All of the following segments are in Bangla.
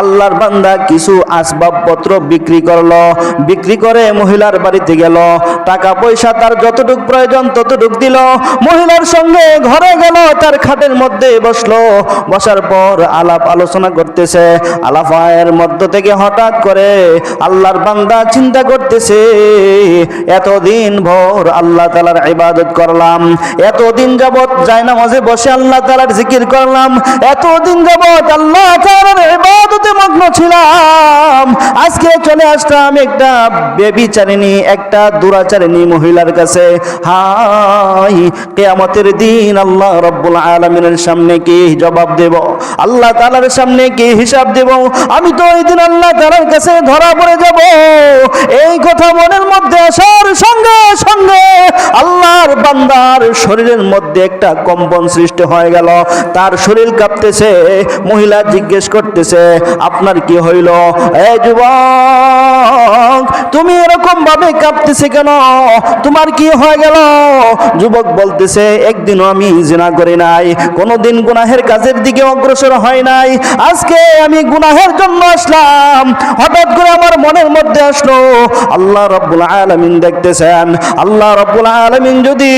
আল্লাহর বান্দা কিছু আসবাবপত্র বিক্রি করল, বিক্রি করে মহিলার বাড়িতে গেল। টাকা পয়সা তার যতটুক প্রয়োজন ততটুক দিল। মহিলার সঙ্গে ঘরে গেল, তার খাটের মধ্যে বসল। বসার পর আলাপ আলোচনা করতেছে। আলাপায়ের মধ্য থেকে হঠাৎ করে আল্লাহর বান্দা চিন্তা করতেছে, এতদিন ভোর আল্লাহ তালার ইবাদত করলাম, এতদিন যাবৎ যায় নামাজে বসে আল্লাহ তালার জিকির করলাম, এতদিন যাবৎ আল্লাহ তালার ইবাদতে মগ্ন ছিলাম। আজকে চলে আসলাম একটা বেবিচারিণী একটা দুরাচারিণী মহিলার কাছে। হাই, কেয়ামতের দিন আল্লাহ রব্বুল আলমিনের সামনে কি জবাব দেব? আল্লাহ তালার সামনে কি হিসাব দেব? আমি তো ওই দিন আল্লাহ তালার কাছে ধরা পড়ে যাব। এই কথা মনের মধ্যে আসার সঙ্গে সঙ্গে আল্লাহর বান্দার শরীরের মধ্যে একটা কম্পন সৃষ্টি হয়ে গেল। তার শরীর কাঁপতেছে, মহিলা জিজ্ঞেস করতেছে আপনার কি হইল? এ যুবক, তুমি এরকম ভাবে কাঁপতেছে কেন? তোমার কি হয়ে গেল? যুবক বলতেছে, একদিনও আমি জিনা করি নাই, কোনোদিন গুনাহের কাজের দিকে অগ্রসর হয় নাই। আজকে আমি গুনাহের জন্য আসলাম। হঠাৎ করে আমার মনের মধ্যে আসলো, আল্লাহ রব্বুল আলমিন দেখতেছেন। আল্লাহ রব্বুল আলমিন যদি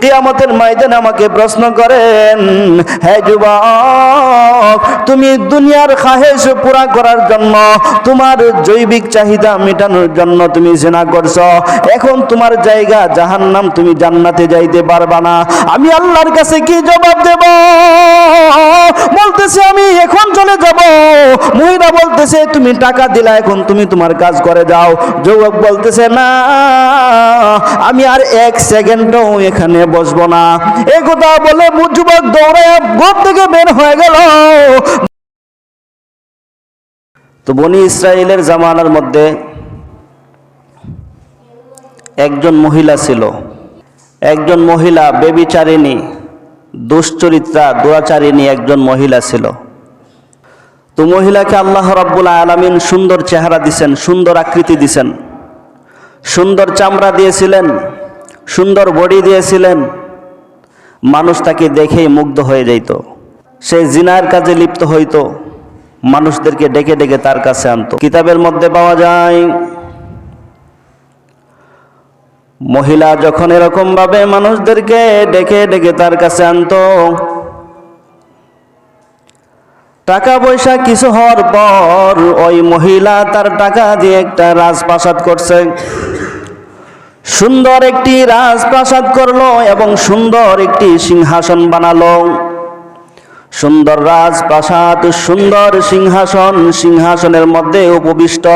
কিয়ামতের ময়দানে আমাকে প্রশ্ন করেন হ্যাঁ যুবক, তুমি দুনিয়ার খাহেশ পুরা করার জন্য, তোমার জৈবিক চাহিদা মেটানোর জন্য তুমি জেনা করছ। এখন তোমার জায়গা জাহান্নাম, তুমি জান্নাতে যাইতে পারবা না। আমি আল্লাহর কাছে কি জবাব দেব? বলতেছে, আমি এখন চলে যাব। মহিলা বলতেছে, তুমি টাকা দিলা, এখন তুমি তোমার কাজ করে যাও। যুবক বলতেছে, না, আমি আর এক সেকেন্ডও এখানে বসবো না। এ কথা বলে যুবক দৌড়ায় ঘর থেকে বের হয়ে গেল। তো বনি ইসরায়েলের জামানার মধ্যে একজন মহিলা ছিল। একজন মহিলা, বেবিচারিণী, দুশ্চরিত্রা, দুরাচারিণী একজন মহিলা ছিল। তো মহিলাকে আল্লাহ রাব্বুল আলামিন সুন্দর চেহারা দিছেন, সুন্দর আকৃতি দিছেন। সুন্দর চামড়া দিয়েছিলেন, সুন্দর বডি দিয়েছিলেন। মানুষ তাকে দেখেই মুগ্ধ হয়ে যাইত। সে জিনার কাজে লিপ্ত হইতো। মানুষদেরকে ডেকে ডেকে তার কাছে আনতো। কিতাবের মধ্যে পাওয়া যায়, মহিলা যখন এরকম ভাবে মানুষদেরকে ডেকে ডেকে তার কাছে আনতো টাকা পয়সা কিছু হওয়ার পর ওই মহিলা তার টাকা দিয়ে একটা রাজপ্রাসাদ করছে। সুন্দর একটি রাজপ্রাসাদ করল এবং সুন্দর একটি সিংহাসন বানালো। সুন্দর রাজপ্রাসাদ, সুন্দর সিংহাসন, সিংহাসনের মধ্যে উপবিষ্ট।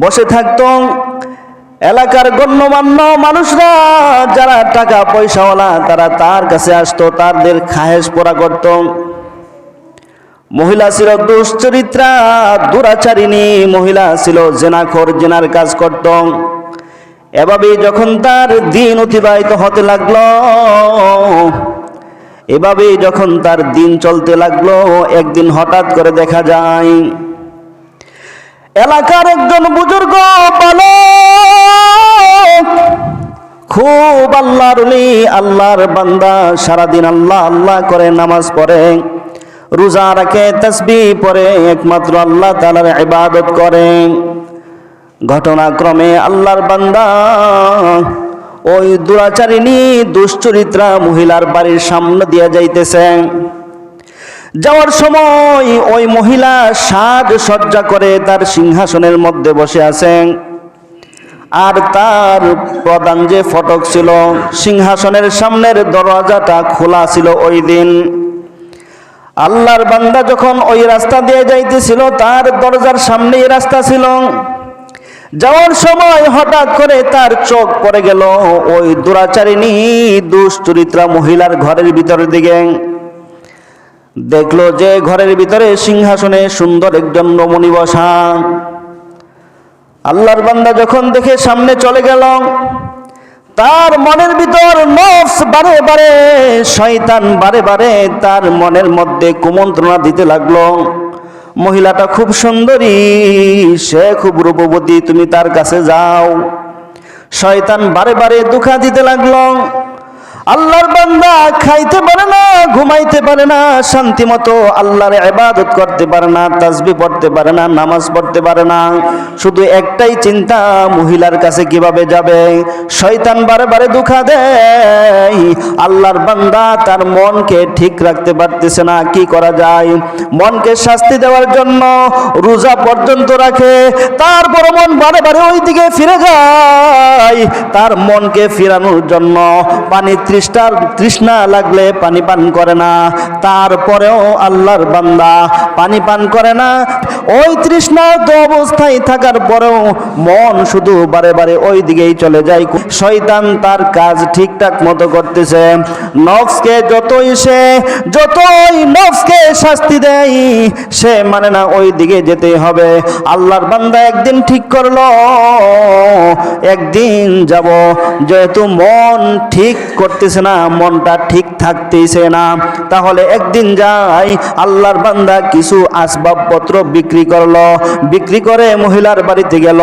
বসে থাকত এলাকার গণ্যমান্য মানুষরা, যারা টাকা পয়সাওয়ালা তারা তার কাছে আসতো, তাদের খাহেশ পোড়া করত। মহিলা ছিল দুশ্চরিত্রা, দুরাচারিণী, মহিলা ছিল জেনাখোর, জেনার কাজ করত। এভাবেই যখন তার দিন অতিবাহিত হতে লাগল এভাবেই যখন তার দিন চলতে লাগল, একদিন হঠাৎ করে দেখা যায়, এলাকার একজন বুজুর্গ বালক খুব আল্লাহর আল্লাহর বান্দা, সারাদিন আল্লাহ আল্লাহ করে নামাজ পড়ে, রোজা রাখে তসবি পড়ে, একমাত্র আল্লাহ তালার ইবাদত করে। ঘটনাক্রমে আল্লাহর বান্দা ওই দুরাচারিণী দুশ্চরিত্রা মহিলার বাড়ির সামনে দিয়ে যাইতেছে। যাওয়ার সময় ওই মহিলা সাজ সজ্জা করে তার সিংহাসনের মধ্যে বসে আছেন আর তার প্রধান যে ফটক ছিল, সিংহাসনের সামনের দরজাটা খোলা ছিল ওই দিন। আল্লাহর বান্দা যখন ওই রাস্তা দিয়ে যাইতেছিল, তার দরজার সামনেই রাস্তা ছিল। যাওয়ার সময় হঠাৎ করে তার চোখ পড়ে গেল, ওই দুরাচারিণী দুশ্চরিত্রা মহিলার ঘরের ভিতরের দিকে দেখল যে ঘরের ভিতরে সিংহাসনে সুন্দর একজন রমণী বসা। আল্লাহর বান্দা যখন দেখে সামনে চলে গেল, তার মনের ভিতর নফস বারে বারে, শয়তান বারে বারে তার মনের মধ্যে কুমন্ত্রণা দিতে লাগল। মহিলাটা খুব সুন্দরী, সে খুব রূপবতী, তুমি তার কাছে যাও। শয়তান বারে বারে দুঃখা দিতে লাগল। আল্লাহর বান্দা খাইতে পারে না, ঘুমাইতে পারে না, শান্তি মতো আল্লাহর ইবাদত করতে পারে না, তাসবি পড়তে পারে না, নামাজ পড়তে পারে না। শুধু একটাই চিন্তা, মহিলার কাছে কীভাবে যাবে? শয়তান বারে বারে দুঃখা দেয়। আল্লাহর বান্দা তার মনকে ঠিক রাখতে পারতেছে না, কি করা যায়? মনকে শাস্তি দেওয়ার জন্য রোজা পর্যন্ত রাখে তারপর মন বারে বারে ওই দিকে ফিরে যায়। তার মনকে ফিরানোর জন্য পানি তৃষ্ণার তৃষ্ণা লাগলে পানি পান করে না। তারপরেও আল্লাহর বান্দা পানি পান করে না। ওই তৃষ্ণার্ত অবস্থায় থাকার পরেও মন শুধু বারে বারে ওই দিকেই চলে যায়। শয়তান তার কাজ ঠিকঠাক মতো করতেছে। নফসকে যতই সে, যতই নফসকে শাস্তি দেয়, সে মানে না ওই দিকে যেতে হবে। আল্লাহর বান্দা একদিন ঠিক করল, একদিন যাব। যেহেতু মন ঠিক করতেছে না, মনটা ঠিক থাকতেছে না। তাহলে একদিন যাই, আল্লাহর বান্দা কিছু আসবাবপত্র বিক্রি করল। বিক্রি করে মহিলার বাড়িতে গেল।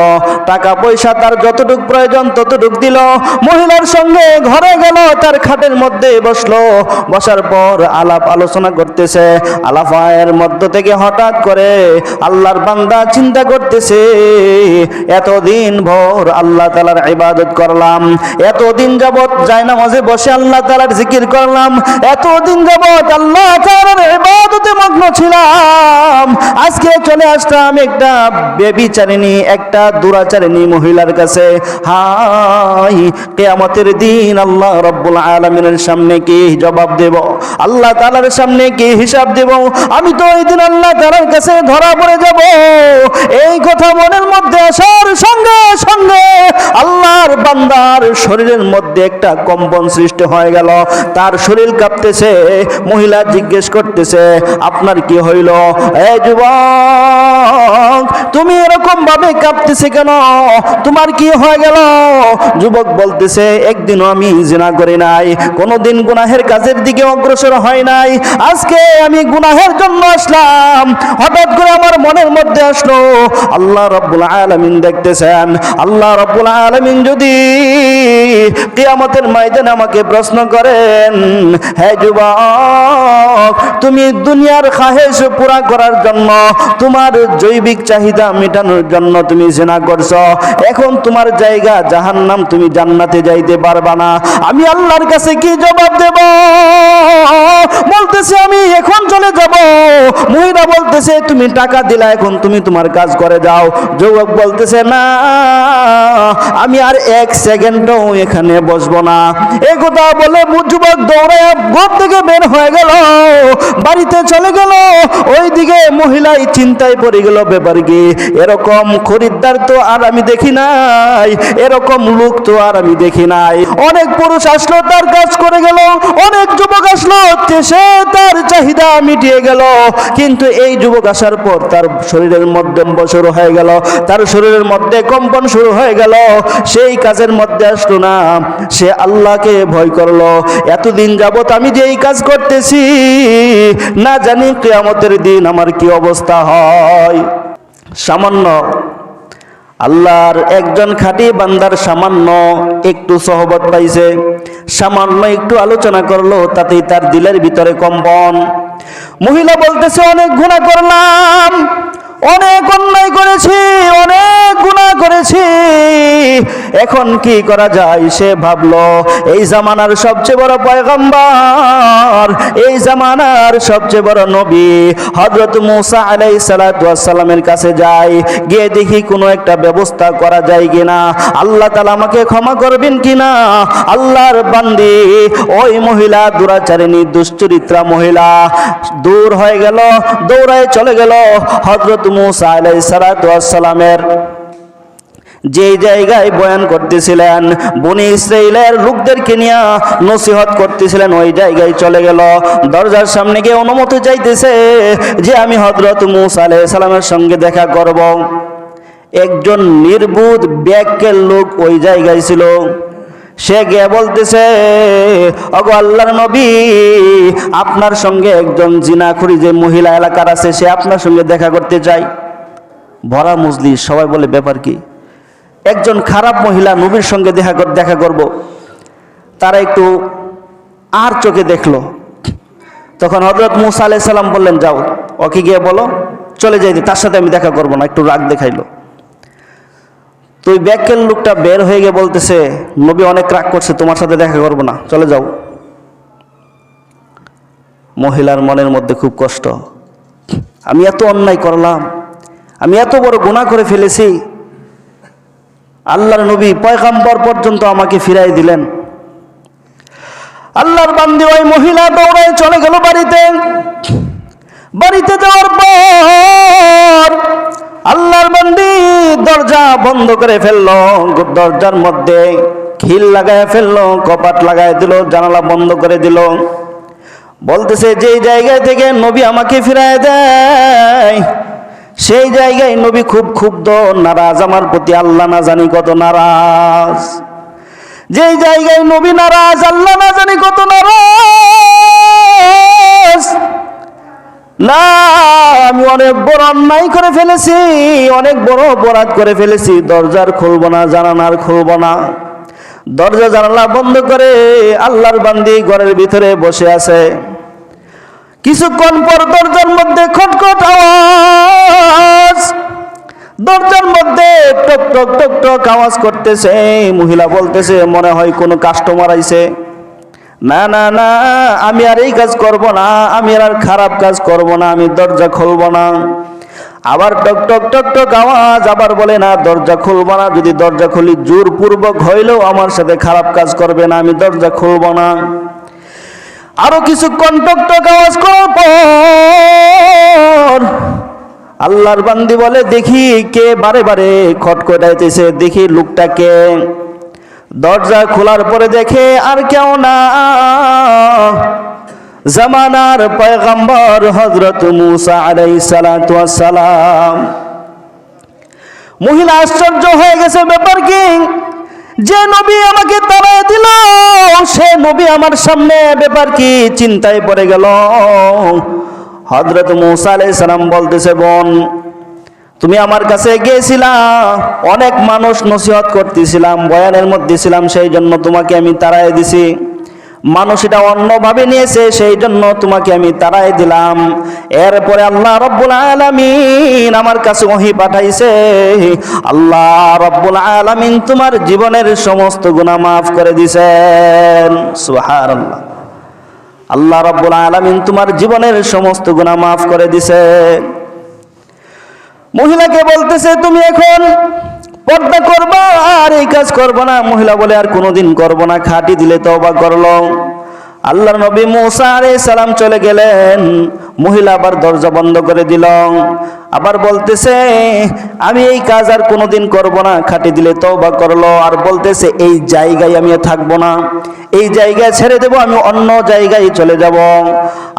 টাকা পয়সা তার যতটুক প্রয়োজন ততটুক দিল। মহিলার সঙ্গে ঘরে গেল, তার খাটের মধ্যে বসল। বসার পর আলাপ আলোচনা করতেছে। আলাফায়ের মধ্য থেকে হঠাৎ করে আল্লাহর বান্দা চিন্তা করতেছে, এতদিন ভোর আল্লাহ তালার ইবাদত করলাম। এতদিন যাবৎ যায় নামাজে বসে আল্লাহ তালার জিকির করলাম। এতদিন যাবৎ আল্লাহ তালার ইবাদতে মগ্ন ছিলাম। আজকে চলে আসলাম একটা বেবিচারিণী, একটা দুরাচারিণী মহিলার কাছে। হাই, কেয়ামতের দিন আল্লাহ রব্বুল আলমিনের সামনে কি জবাব দেব? আল্লাহ তালার সামনে কি হিসাব দেব? আমি তো ওই দিন আল্লাহ তালার কাছে ধরা পড়ে যাব। এই কথা মনের মধ্যে আসার সঙ্গে সঙ্গে আল্লাহর বান্দার শরীরের মধ্যে একটা কম্পন সৃষ্টি হয়ে গেল। তার শরীর কাঁপতেছে। মহিলা জিজ্ঞেস করতেছে, আপনার কি হইল? এ যুবক, তুমি এরকম ভাবে কাঁপতেছে কেন? তোমার কি হয়ে গেল? যুবক বলতেছে, একদিনও আমি জিনা করি নাই। কোনোদিন গুনাহের কাজের দিকে অগ্রসর হয় নাই। আজকে আমি গুনাহের জন্য আসলাম। হঠাৎ করে আমার মনের মধ্যে আসলো, আল্লাহ রব্বুল আলমিন দেখতেছেন। আল্লাহ রব্বুল আলমিন যদি কিয়ামতের ময়দানে আমাকে প্রশ্ন করেন হ্যাঁ যুবক, তুমি দুনিয়ার খাহেশ পুরা করার জন্য, তোমার জৈবিক চাহিদা মেটানোর জন্য তুমি জেনা করছ। এখন তোমার জায়গা জাহান্নাম তুমি জান্নাতে যাইতে পারবা না। আমি আল্লাহর কাছে কি জবাব দেব? বলতেছে, আমি এখন চলে যাব। মহিলা বলতেছে, তুমি টাকা দিলা, এখন তুমি তোমার কাজ করে যাও। যুবক বলতেছে, না, আমি আর এক সেকেন্ডও এখানে বসবো না। এ কথা বলে যুবক দৌড়ায় ঘর থেকে বের হয়ে গেল। বাড়িতে চলে গেল। ওইদিকে মহিলাই চিন্তায় পড়ে গেল ব্যাপার কি এরকম খরিদ্দার তো আর আমি দেখি নাই। এরকম লোক তো আর আমি দেখি নাই। অনেক পুরুষ আসলো, তার কাজ করে গেল। অনেক যুবক আসলো সে তার চাহিদা মিটিয়ে গেল। কিন্তু এই যুবক আসার পর তার শরীরের মধ্যে শুরু হয়ে গেল। তার শরীরের মধ্যে কম্পন শুরু হয়ে গেল। সেই কাজের মধ্যে আসলো না। সে আল্লাহকে ভয় করল, এতদিন যাবত আমি যে এই কাজ করতেছি, না জানি কেয়ামতের দিন আমার কি অবস্থা হয়। সামান্য, আল্লাহর একজন খাঁটি বান্দার সামান্য একটু সহবত পাইছে, সামান্য একটু আলোচনা করল, তাতেই তার দিলের ভিতরে কম্পন। মহিলা বলতেছে, অনেক গুণা করলাম। অনেক অন্যায় করেছি, অনেক গুণা করেছি। এখন কি করা যায় সে ভাবলো, এই জামানার সবচেয়ে বড় পয়গম্বর, এই জামানার সবচেয়ে বড় নবী হজরত মুসা আলাই সালামের কাছে যাই, গিয়ে দেখি কোনো একটা ব্যবস্থা করা যায় কিনা। আল্লাহ তালা আমাকে ক্ষমা করবেন কিনা? আল্লাহর বান্দি, ওই মহিলা দুরাচারিণী, দুশ্চরিত্রা মহিলা, দূর হয়ে গেল, দৌড়ায় চলে গেল। হজরত মুসা আলাই সালামের যে জায়গায় বয়ান করতেছিলেন, বনি ইসরায়েলের লোকদেরকে নিয়ে নসিহত করতেছিলেন, ওই জায়গায় চলে গেল। দরজার সামনে গিয়ে অনুমতি চাইতেছে যে আমি হজরত মুসা আলাই সালামের সঙ্গে দেখা করব। একজন নির্বুধ ব্যাকের লোক ওই জায়গায় ছিল। সে গিয়ে বলতেছে অগো আল্লাহর নবী, আপনার সঙ্গে একজন জিনাখুরি যে মহিলা এলাকার আছে, সে আপনার সঙ্গে দেখা করতে চায় ভরা মুজলি সবাই বলে, ব্যাপার কি? একজন খারাপ মহিলা নবীর সঙ্গে দেখা দেখা করব। তারা একটু আর চোখে দেখল। তখন হজরত মুসা আলাই সাল্লাম বললেন, যাও। ওকে গিয়ে বলো, চলে যাইতে, তার সাথে আমি দেখা করব না। একটু রাগ দেখাইলো। তো ওই ব্যাকের লোকটা বের হয়ে গিয়ে বলতেছে, নবী অনেক রাগ করছে, তোমার সাথে দেখা করব না, চলে যাও। মহিলার মনের মধ্যে খুব কষ্ট। আমি এত অন্যায় করলাম, আমি এত বড় গুণা করে ফেলেছি। আল্লাহর নবী পয়গাম্বর পর্যন্ত আমাকে ফিরাই দিলেন। আল্লাহর বান্দি ওই মহিলা দৌড়ায় চলে গেল বাড়িতে। বাড়িতে যাওয়ার পর আল্লাহর বান্দি দরজা বন্ধ করে ফেলল, দরজার মধ্যে খিল লাগায় ফেলল, কপাট লাগায় দিল, জানালা বন্ধ করে দিল। বলতেছে, যেই জায়গা থেকে নবী আমাকে ফিরায় দেয়, সেই জায়গায় নবী খুব ক্ষুব্ধ, নারাজ। আমার প্রতি আল্লাহ না জানি কত নারাজ। যেই জায়গায় নবী নারাজ, আল্লাহ না জানি কত নারাজ। না, আমি অনেক বড় অন্যায় করে ফেলেছি, অনেক বড় অপরাধ করে ফেলেছি। দরজার খুলবো না জানানার খুলবো না। দরজা জানালা বন্ধ করে আল্লাহর বান্দি ঘরের ভিতরে বসে আছে। কিছুক্ষণ পর দরজার মধ্যে খটখট আওয়াজ। দরজার মধ্যে টক টক টক টক আওয়াজ করতেছে, মহিলা বলতেছে, মনে হয় কোনো কাস্টমার আইছে। না না না, আমি আর এই কাজ করব না, আমি আর খারাপ কাজ করব না, আমি দরজা খুলব না। আবার টক টক টক টক আওয়াজ আবার বলে, না, দরজা খুলব না, যদি দরজা খুলি জোরপূর্বক হইলেও আমার সাথে খারাপ কাজ করবে না, আমি দরজা খুলব না। আরও কিছুক্ষণ টক টক আওয়াজ করার পর আল্লাহর বান্দি বলে, দেখি কে বারে বারে খটখটাইতেছে দেখি লোকটাকে দরজা খোলার পরে দেখে আর কেউ না। জামানার পয়গম্বর হজরত মুসা আলাই সালাম। মহিলা আশ্চর্য হয়ে গেছে ব্যাপার কি? যে নবী আমাকে তাড়ায় দিল, সে নবী আমার সামনে ব্যাপার কি চিন্তায় পড়ে গেল। হজরত মুসা আলাই সালাম বলতেছে, বোন তুমি আমার কাছে গিয়েছিলা, অনেক মানুষ নসিহত করতেছিলাম, বয়ানের মধ্যে ছিলাম, সেই জন্য তোমাকে আমি তাড়াই দিছি। মানুষ এটা অন্যভাবে নিয়েছে, সেই জন্য তোমাকে আমি তাড়াই দিলাম। এরপরে আল্লাহ রব্বুল আলামিন আমার কাছে ওহি পাঠাইছে, আল্লাহ রব্বুল আলামিন তোমার জীবনের সমস্ত গুণা মাফ করে দিছেন। সুবহানাল্লাহ। আল্লাহ রব্বুল আলামিন তোমার জীবনের সমস্ত গুণা মাফ করে দিছেন মহিলাকে বলতেছে, তুমি এখন পর্দা করবা আর এই কাজ করব না। মহিলা বলে, আর কোনোদিন করব না। খাটি দিলে তো তওবা করল আল্লাহ নবী মুসা আলাইহিস সালাম চলে গেলেন। মহিলা আবার দরজা বন্ধ করে দিল। আবার বলতেছে, আমি এই কাজ আর কোনোদিন করব না। খাটি দিলে তওবা করল, আর বলতেছে, এই জায়গায় আমি থাকব না। এই জায়গায় ছেড়ে দেব, আমি অন্য জায়গায় চলে যাব।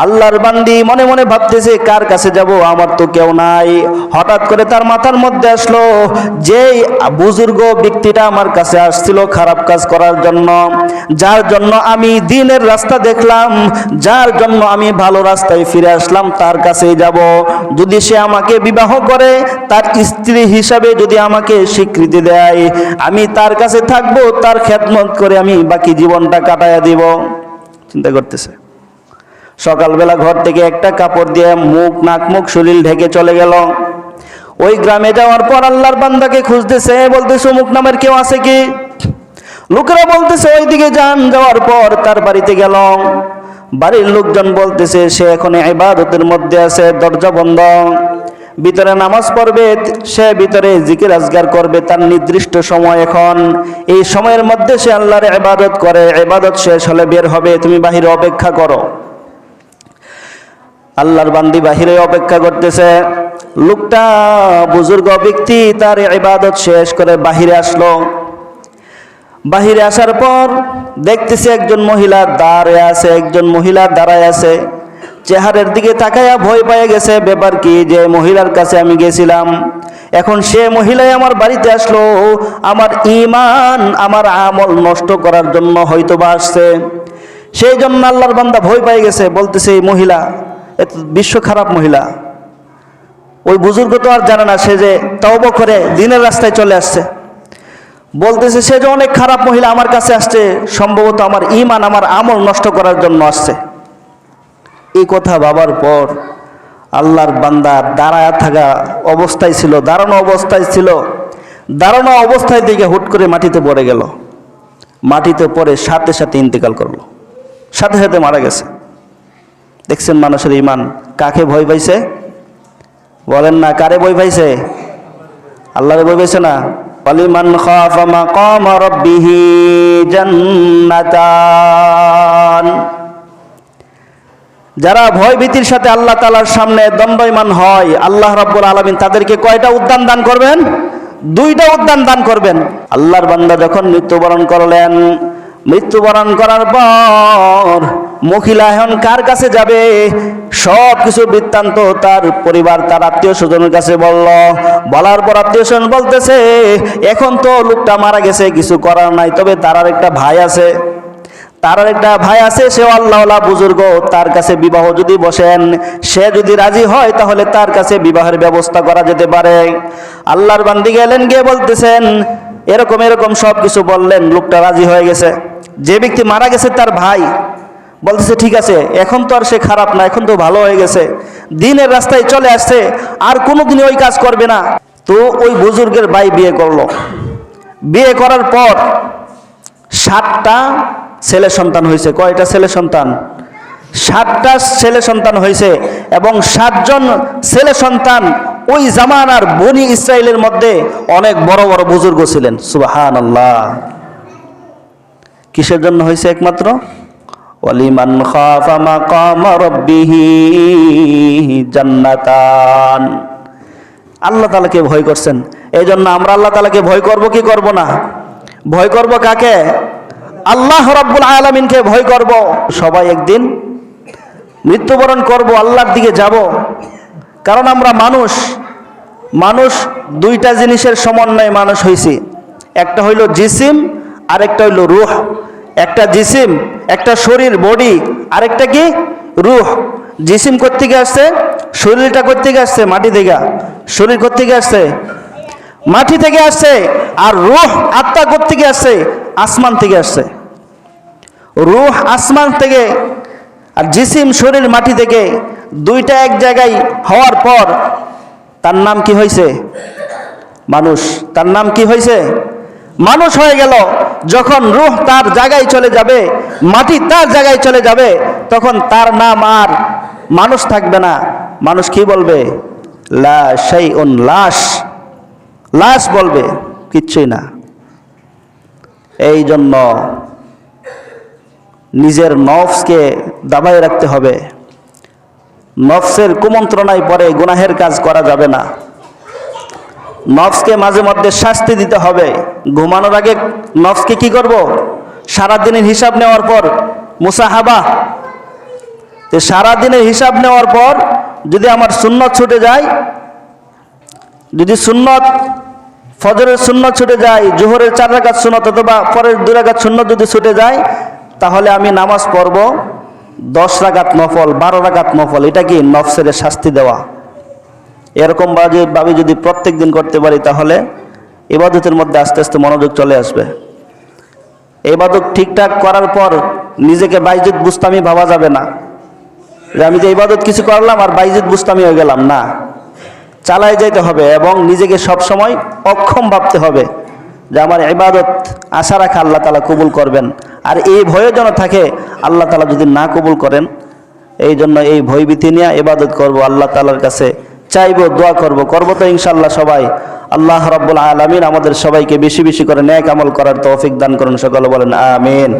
আল্লাহর বান্দি মনে মনে ভাবতেছে, কার কাছে যাব? আমার তো কেউ নাই। হঠাৎ করে তার মাথার মধ্যে আসলো যে বুজুর্গ ব্যক্তিটা আমার কাছে আসছিল খারাপ কাজ করার জন্য, যার জন্য আমি দিনের রাস্তা দেখলাম, যার জন্য আমি ভালো রাস্তায় ফিরে আসলাম, তার কাছেই যাব। যদি সে আমাকে বিবাহ করে, তার স্ত্রী হিসাবে যদি আমাকে স্বীকৃতি দেয়, আমি তার কাছে থাকব, তার খেদমত করে আমি বাকি জীবনটা কাটাইয়া দিব। চিন্তা করতেছে। সকালবেলা ঘর থেকে একটা কাপড় দিয়ে মুখ, নাক, মুখ, শরীর ঢেকে চলে গেল। ওই গ্রামে যাওয়ার পর আল্লাহর বান্দাকে খুঁজতেছে, বলতেছে মুখ নামের কেউ আছে কি? লোকেরা বলতেছে, ওইদিকে যান। যাওয়ার পর তার বাড়িতে গেল। বাড়ির লোকজন বলতেছে, সে এখন ইবাদতের মধ্যে আছে, দরজা বন্ধ। ভিতরে নামাজ পড়বে, সে ভিতরে জিকির আজগার করবে, তার নির্দিষ্ট সময় এখন। এই সময়ের মধ্যে সে আল্লাহর ইবাদত করে এবাদত শেষ হলে বের হবে, তুমি বাহিরে অপেক্ষা করো। আল্লাহর বান্দি বাহিরে অপেক্ষা করতেছে। লোকটা বুজুর্গ ব্যক্তি, তার ইবাদত শেষ করে বাহিরে আসলো। বাহিরে আসার পর দেখতেছি একজন মহিলা দাঁড়ে আছে, একজন মহিলা দাঁড়ায় আছে। চেহারের দিকে তাকায়া ভয় পেয়ে গেছে, ব্যাপার কি যে মহিলার কাছে আমি গেছিলাম। এখন সে মহিলাই আমার বাড়িতে আসলো, আমার ইমান আমার আমল নষ্ট করার জন্য হয়তো বা আসছে। সেই জন্য আল্লাহর বান্দা ভয় পেয়ে গেছে, বলতেছে, এই মহিলা, এত বিশ্ব খারাপ মহিলা। ওই বুজুর্গ তো আর জানে না, সে যে তওবা করে দিনের রাস্তায় চলে আসছে। বলতেছে, সে যে অনেক খারাপ মহিলা আমার কাছে আসছে, সম্ভবত আমার ইমান আমার আমল নষ্ট করার জন্য আসছে। এই কথা ভাবার পর আল্লাহর বান্দা দাঁড়ায় থাকা অবস্থায় ছিল, দাঁড়ানো অবস্থায় ছিল। দাঁড়ানো অবস্থায় দিকে হুট করে মাটিতে পড়ে গেল। মাটিতে পড়ে সাথে সাথে ইন্তেকাল করল। সাথে সাথে মারা গেছে। দেখছেন মানুষের ইমান কাকে ভয় পাইছে? বলেন না, কারে ভয় পাইছে? আল্লাহরে ভয় পাইছে না? ওয়ালিমান খাফা মাকাম রাব্বিহি জান্নাতান। যারা ভয় ভীতির সাথে আল্লাহ তালার সামনে দণ্ডয়মান হয়, আল্লাহ রাব্বুল আলামিন তাদেরকে কয়টা উদ্যান দান করবেন? দুইটা উদ্যান দান করবেন। আল্লাহর বান্দা যখন মৃত্যুবরণ করলেন, মৃত্যুবরণ করার পর মহিলা এখন কার কাছে যাবে? সব কিছু বৃত্তান্ত তার পরিবার, তার আত্মীয় স্বজনের কাছে বলল। বলার পর আত্মীয় স্বজন বলতেছে, এখন তো লোকটা মারা গেছে, কিছু করার নাই, তবে তার আর একটা ভাই আছে। তার একটা ভাই আছে সে আল্লাহ বুজুর্গ। তার কাছে বিবাহ যদি বসেন, সে যদি রাজি হয়, তাহলে তার কাছে বিবাহের ব্যবস্থা করা যেতে পারে। আল্লাহর বান্দি গেলেন গিয়ে বলতেছেন, এরকম এরকম সব কিছু বললেন, লোকটা রাজি হয়ে গেছে। যে ব্যক্তি মারা গেছে তার ভাই, বলতেছে, ঠিক আছে, এখন তো আর সে খারাপ না, এখন তো ভালো হয়ে গেছে। দিনের রাস্তায় চলে আসছে, আর কোনোদিন ওই কাজ করবে না। তো ওই বুজুর্গের ভাই বিয়ে করল। বিয়ে করার পর সাতটা ছেলে সন্তান হয়েছে। কয়টা ছেলে সন্তান? সাতটা ছেলে সন্তান হয়েছে এবং সাতজন ছেলে সন্তান ওই জামানার বনি ইসরায়েলের মধ্যে অনেক বড় বড় বুজুর্গ ছিলেন। সুবাহান আল্লাহ কিসের জন্য হয়েছে একমাত্র? রাব্বিহি জান্নাতান। আল্লাহ তালাকে ভয় করছেন। এই জন্য আমরা আল্লাহ তালাকে ভয় করব কি করব না? ভয় করব কাকে? আল্লাহ রাব্বুল আলামিনকে ভয় করব। সবাই একদিন মৃত্যুবরণ করব, আল্লাহর দিকে যাব। কারণ আমরা মানুষ মানুষ দুইটা জিনিসের সমন্বয়ে মানুষ হয়েছি একটা হইল জিসিম, আরেকটা হইল রুহ। একটা জিসিম, একটা শরীর, বডি, আরেকটা কি? রুহ। জিসিম কোথেকে আসছে? শরীরটা কোথেকে আসছে? মাটি থেকে। শরীর কোথেকে আসছে? মাটি থেকে আসছে। আর রুহ আত্মা কোথেকে আসছে? আসমান থেকে আসছে। রুহ আসমান থেকে আর জিসিম শরীর মাটি থেকে দুইটা এক জায়গায় হওয়ার পর তার নাম কি হয়েছে? মানুষ। তার নাম কি হয়েছে? মানুষ হয়ে গেল। যখন রুহ তার জায়গায় চলে যাবে, মাটি তার জায়গায় চলে যাবে, তখন তার নাম আর মানুষ থাকবে না। মানুষ কি বলবে? লা সেই লাশ। লাশ বলবে, কিচ্ছুই না। এই জন্য নিজের নফসকে দাবায় রাখতে হবে। নফসের কুমন্ত্রণায় পরে গুনাহের কাজ করা যাবে না। নফসকে মাঝে মধ্যে শাস্তি দিতে হবে। ঘুমানোর আগে নফসকে কি করব? সারাদিনের হিসাব নেওয়ার পর মুসাহাবা। তো সারাদিনের হিসাব নেওয়ার পর যদি আমার সুন্নত ছুটে যায়, যদি সুন্নত ফজরের শূন্য ছুটে যায়, জোহরের চার রাকাত সুন্নত অথবা পরের দুই রাকাত সুন্নত যদি ছুটে যায়, তাহলে আমি নামাজ পড়ব দশ রাকাত নফল, বারো রাকাত নফল। এটা কি নফসের শাস্তি দেওয়া? এরকম ভাবে যদি প্রত্যেক দিন করতে পারি, তাহলে ইবাদতের মধ্যে আস্তে আস্তে মনোযোগ চলে আসবে। ইবাদত ঠিকঠাক করার পর নিজেকে বাইজুদ বুস্তামি ভাবা যাবে না। যে আমি যে ইবাদত কিছু করলাম আর বাইজুদ বুস্তামি হয়ে গেলাম, না। চালায় যেতে হবে এবং নিজেকে সব সময় অক্ষম ভাবতে হবে যে আমার ইবাদত আশা রাখা আল্লাহ তালা কবুল করবেন। আর এই ভয়ে যেন থাকে, আল্লাহ তালা যদি না কবুল করেন, এই জন্য এই ভয়ভীতি নিয়ে ইবাদত করব, আল্লাহ তালার কাছে চাইব, দোয়া করব। করব তো ইনশাল্লাহ সবাই। আল্লাহ রব্বুল আলমিন আমাদের সবাইকে বেশি বেশি করে ন্যাক আমল করার তৌফিক দান করুন, সকলে বলেন, আমিন।